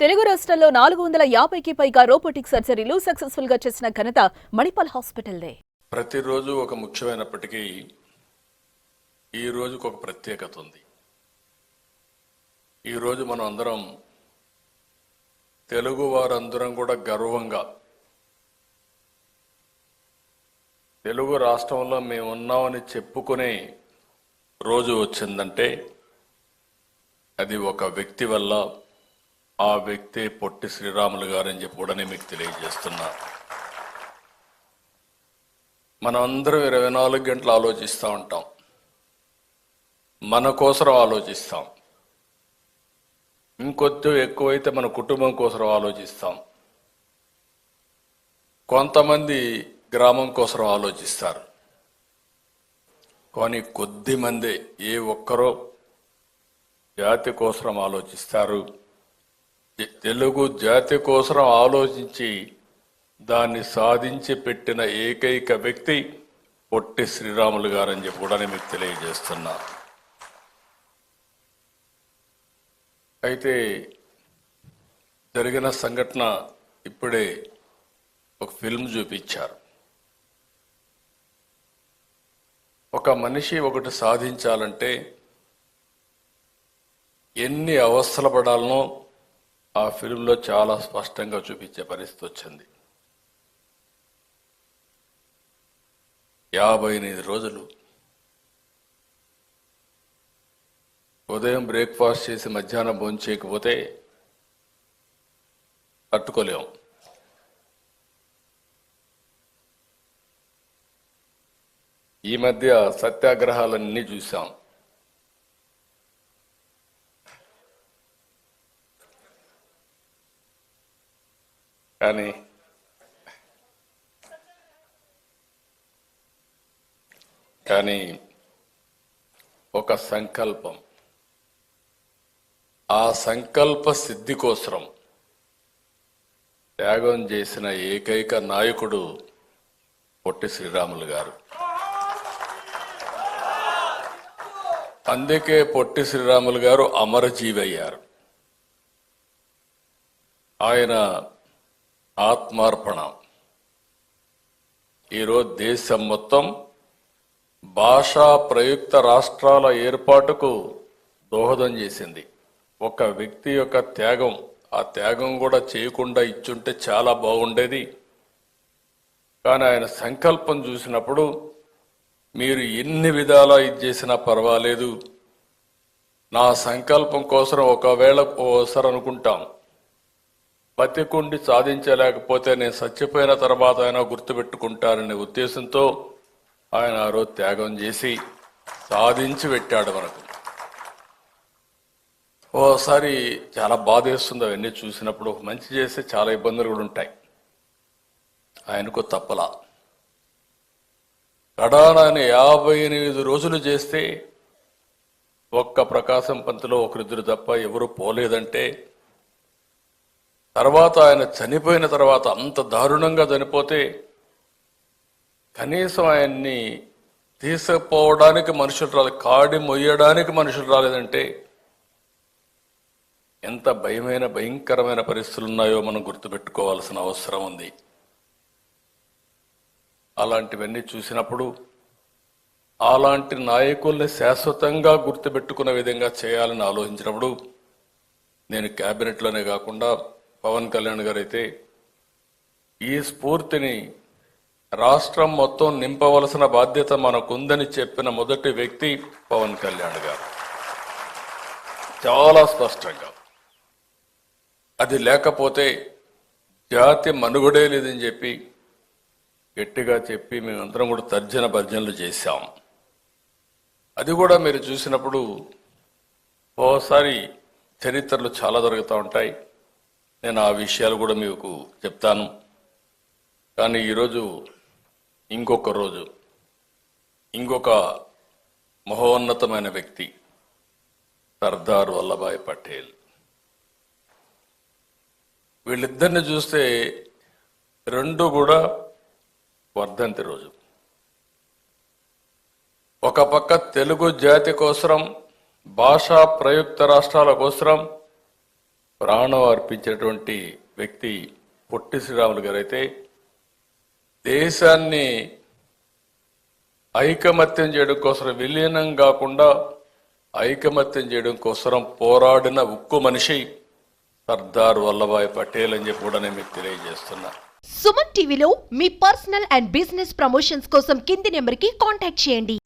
తెలుగు రాష్ట్రంలో నాలుగు వందల యాభైకి పైగా రోబోటిక్ సర్జరీలు సక్సెస్ఫుల్గా చేసిన ఘనత మణిపాల్ హాస్పిటల్దే. ప్రతిరోజు ఒక ముఖ్యమైనప్పటికీ ఈ రోజుకు ఒక ప్రత్యేకత ఉంది. ఈరోజు మనం అందరం తెలుగు వారందరం కూడా గర్వంగా తెలుగు రాష్ట్రంలో మేము ఉన్నామని చెప్పుకునే రోజు వచ్చిందంటే అది ఒక వ్యక్తి వల్ల ఆ వ్యక్తి పొట్టి శ్రీరాములు గారని చెప్పి కూడా నేను మీకు తెలియజేస్తున్నా. మనం అందరం ఇరవై నాలుగు గంటలు ఆలోచిస్తూ ఉంటాం. మన కోసం ఆలోచిస్తాం. ఇంకొద్ది ఎక్కువైతే మన కుటుంబం కోసం ఆలోచిస్తాం. కొంతమంది గ్రామం కోసం ఆలోచిస్తారు. కానీ కొద్ది మందే ఏ ఒక్కరో జాతి కోసం ఆలోచిస్తారు. తెలుగు జాతి కోసం ఆలోచించి దాన్ని సాధించి పెట్టిన ఏకైక వ్యక్తి పొట్టి శ్రీరాములు గారని చెప్పి కూడా నేను మీకు తెలియజేస్తున్నా. అయితే జరిగిన సంఘటన ఇప్పుడే ఒక ఫిల్మ్ చూపించారు. ఒక మనిషి ఒకటి సాధించాలంటే ఎన్ని అవస్థలు పడాలనో ఆ ఫిల్మ్లో చాలా స్పష్టంగా చూపించే పరిస్థితి వచ్చింది. యాభై ఎనిమిది రోజులు ఉదయం బ్రేక్ఫాస్ట్ చేసి మధ్యాహ్నం భోజనం చేయకపోతే తట్టుకోలేం. ఈ మధ్య సత్యాగ్రహాలన్నీ చూసాం కానీ కానీ ఒక సంకల్పం. ఆ సంకల్ప సిద్ధి కోసరం త్యాగం చేసిన ఏకైక నాయకుడు పొట్టి శ్రీరాములు గారు. అందుకే పొట్టి శ్రీరాములు గారు అమరజీవి అయ్యారు ఆయన ఆత్మార్పణ. ఈరోజు దేశం మొత్తం భాషా ప్రయుక్త రాష్ట్రాల ఏర్పాటుకు దోహదం చేసింది. ఒక వ్యక్తి యొక్క త్యాగం ఆ త్యాగం కూడా చేయకుండా ఇచ్చుంటే చాలా బాగుండేది. కానీ ఆయన సంకల్పం చూసినప్పుడు మీరు ఎన్ని విధాలా ఇది చేసినా పర్వాలేదు. నా సంకల్పం కోసం ఒకవేళ ఓసారి అనుకుంటాం బతికుండి సాధించలేకపోతే నేను చచ్చిపోయిన తర్వాత ఆయన గుర్తుపెట్టుకుంటారనే ఉద్దేశంతో ఆయన ఆ రోజు త్యాగం చేసి సాధించి పెట్టాడు మనకు. ఓసారి చాలా బాధ వేస్తుంది అవన్నీ చూసినప్పుడు. ఒక మంచి చేస్తే చాలా ఇబ్బందులు కూడా ఉంటాయి. ఆయనకు తప్పలా. కడానాన్ని యాభై ఎనిమిది రోజులు చేస్తే ఒక్క ప్రకాశం పంతులో ఒకరిద్దరు తప్ప ఎవరు పోలేదంటే తర్వాత ఆయన చనిపోయిన తర్వాత అంత దారుణంగా చనిపోతే కనీసం ఆయన్ని తీసుకుపోవడానికి మనుషులు రాలేదు కాడి మొయ్యడానికి మనుషులు రాలేదంటే ఎంత భయమైన భయంకరమైన పరిస్థితులు ఉన్నాయో మనం గుర్తుపెట్టుకోవాల్సిన అవసరం ఉంది. అలాంటివన్నీ చూసినప్పుడు అలాంటి నాయకుల్ని శాశ్వతంగా గుర్తుపెట్టుకునే విధంగా చేయాలని ఆలోచించినప్పుడు నేను క్యాబినెట్లోనే కాకుండా పవన్ కళ్యాణ్ గారు అయితే ఈ స్ఫూర్తిని రాష్ట్రం మొత్తం నింపవలసిన బాధ్యత మనకుందని చెప్పిన మొదటి వ్యక్తి పవన్ కళ్యాణ్ గారు. చాలా స్పష్టంగా. అది లేకపోతే జాతి మనుగడే లేదని చెప్పి గట్టిగా చెప్పి మేమందరం కూడా తర్జన భర్జనలు చేశాం. అది కూడా మీరు చూసినప్పుడు ఓసారి చరిత్రలు చాలా జరుగుతూ ఉంటాయి. నేను ఆ విషయాలు కూడా మీకు చెప్తాను. కానీ ఈరోజు ఇంకొక రోజు ఇంకొక మహోన్నతమైన వ్యక్తి సర్దార్ వల్లభాయ్ పటేల్. వీళ్ళిద్దరిని చూస్తే రెండు కూడా వర్ధంతి రోజు. ఒక పక్క తెలుగు జాతి కోసరం భాషా ప్రయుక్త రాష్ట్రాల కోసరం ప్రాణం అర్పించినటువంటి వ్యక్తి పొట్టి శ్రీరాములు గారైతే దేశాన్ని ఐకమత్యం చేయడం కోసం విలీనం కాకుండా ఐకమత్యం చేయడం కోసం పోరాడిన ఉక్కు మనిషి సర్దార్ వల్లభాయ్ పటేల్ అని చెప్పి కూడా నేను మీకు తెలియజేస్తున్నా. సుమన్ టీవీలో మీ పర్సనల్ అండ్ బిజినెస్ ప్రమోషన్స్ కోసం కింది నెంబర్కి కాంటాక్ట్ చేయండి.